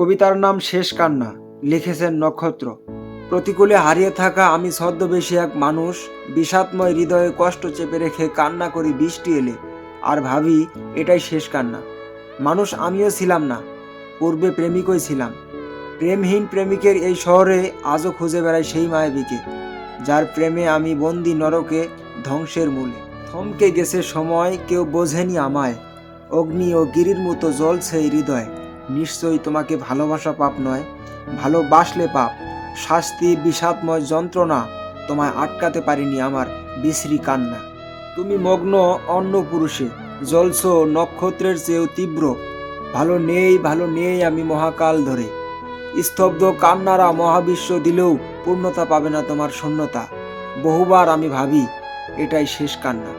কবিতার নাম শেষ কান্না, লিখেছেন নক্ষত্র। প্রতিকূলে হারিয়ে থাকা আমি ছদ্মবেশী এক মানুষ, বিষাদময় হৃদয়ে কষ্ট চেপে রেখে কান্না করি বৃষ্টি এলে, আর ভাবি এটাই শেষ কান্না। মানুষ আমিও ছিলাম না, পূর্বে প্রেমিকই ছিলাম। প্রেমহীন প্রেমিকের এই শহরে আজও খুঁজে বেড়াই সেই মায়াবীকে, যার প্রেমে আমি বন্দি নরকে ধ্বংসের মূলে। থমকে গেছে সময়, কেউ বোঝেনি আমায়। অগ্নি ও গিরির মতো জ্বলছে হৃদয়। নিশ্চয়ই তোমাকে ভালোবাসা পাপ নয়, ভালোবাসলে পাপ। শাস্তি, বিষাদময় যন্ত্রণা তোমায় আটকাতে পারিনি আমার বিশ্রী কান্না। তুমি মগ্ন অন্য পুরুষে, জ্বলছ নক্ষত্রের চেয়েও তীব্র। ভালো নেই ভালো নেই আমি মহাকাল ধরে। স্তব্ধ কান্নারা মহাবিশ্ব দিলেও পূর্ণতা পাবে না তোমার শূন্যতা। বহুবার আমি ভাবি, এটাই শেষ কান্না।